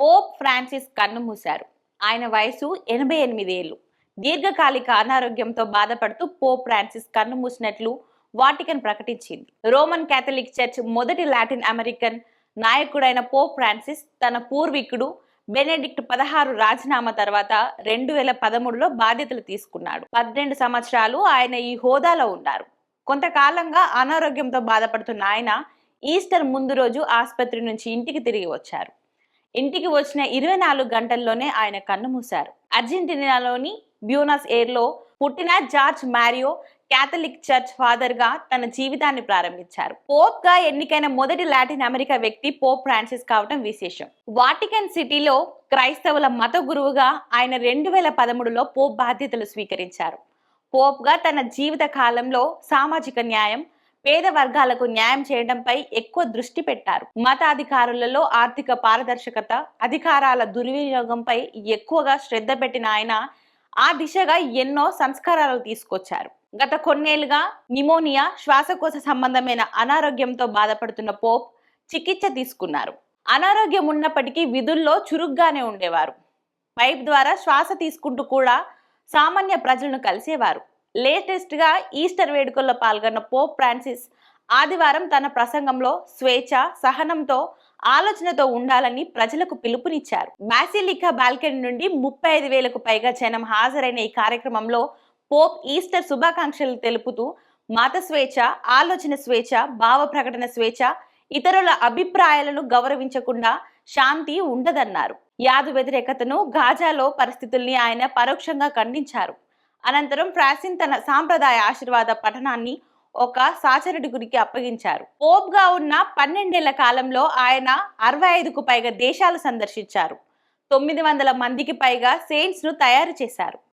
Pope Francis కన్ను మూశారు. ఆయన వయసు ఎనభై ఎనిమిది ఏళ్ళు దీర్ఘకాలిక అనారోగ్యంతో బాధపడుతూ పోప్ ఫ్రాన్సిస్ కన్ను మూసినట్లు వాటికన్ ప్రకటించింది. రోమన్ కేథలిక్ చర్చ్ మొదటి లాటిన్ అమెరికన్ నాయకుడైన పోప్ ఫ్రాన్సిస్ తన పూర్వీకుడు బెనెడిక్ట్ పదహారు రాజీనామా తర్వాత రెండు వేల పదమూడులో బాధ్యతలు తీసుకున్నాడు. పన్నెండు సంవత్సరాలు ఆయన ఈ హోదాలో ఉన్నారు. కొంతకాలంగా అనారోగ్యంతో బాధపడుతున్న ఆయన ఈస్టర్ ముందు రోజు ఆసుపత్రి నుంచి ఇంటికి తిరిగి వచ్చారు. ఇంటికి వచ్చిన ఇరవై నాలుగు గంటల్లోనే ఆయన కన్నుమూశారు అర్జెంటీనాలోని బ్యూనస్ ఎయిర్లో పుట్టిన జార్జ్ మారియో క్యాథలిక్ చర్చ్ ఫాదర్గా తన జీవితాన్ని ప్రారంభించారు. పోప్గా ఎన్నికైన మొదటి లాటిన్ అమెరికా వ్యక్తి పోప్ ఫ్రాన్సిస్ కావటం విశేషం. వాటికన్ సిటీలో క్రైస్తవుల మత గురువుగా ఆయన రెండు వేల పదమూడులో పోప్ బాధ్యతలు స్వీకరించారు. పోప్గా తన జీవిత కాలంలో సామాజిక న్యాయం పేద వర్గాలకు న్యాయం చేయడంపై ఎక్కువ దృష్టి పెట్టారు. మత అధికారులలో ఆర్థిక పారదర్శకత అధికారాల దుర్వినియోగంపై ఎక్కువగా శ్రద్ధ పెట్టిన ఆయన ఆ దిశగా ఎన్నో సంస్కారాలు తీసుకొచ్చారు. గత కొన్నేళ్ళుగా నిమోనియా శ్వాసకోశ సంబంధమైన అనారోగ్యంతో బాధపడుతున్న పోప్ చికిత్స తీసుకున్నారు. అనారోగ్యం ఉన్నప్పటికీ విధుల్లో చురుగ్గానే ఉండేవారు. పైప్ ద్వారా శ్వాస తీసుకుంటూ కూడా సామాన్య ప్రజలను కలిసేవారు. లేటెస్ట్గా ఈస్టర్ వేడుకల్లో పాల్గొన్న పోప్ ఫ్రాన్సిస్ ఆదివారం తన ప్రసంగంలో స్వేచ్ఛ సహనంతో ఆలోచనతో ఉండాలని ప్రజలకు పిలుపునిచ్చారు. బాసిలికా బాల్కనీ నుండి ముప్పై ఐదు వేలకు పైగా జనం హాజరైన ఈ కార్యక్రమంలో పోప్ ఈస్టర్ శుభాకాంక్షలు తెలుపుతూ మత స్వేచ్ఛ ఆలోచన స్వేచ్ఛ భావ ప్రకటన స్వేచ్ఛ ఇతరుల అభిప్రాయాలను గౌరవించకుండా శాంతి ఉండదన్నారు. యాదు వ్యతిరేకతను గాజాలో పరిస్థితుల్ని ఆయన పరోక్షంగా ఖండించారు. అనంతరం ఫ్రాన్సిన్ తన సాంప్రదాయ ఆశీర్వాద పఠనాన్ని ఒక సాచరుడి గురికి అప్పగించారు. పోప్గా ఉన్న పన్నెండేళ్ళ కాలంలో ఆయన అరవై ఐదుకు పైగా దేశాలు సందర్శించారు. తొమ్మిది వందల మందికి పైగా సెయింట్స్ను తయారు చేశారు.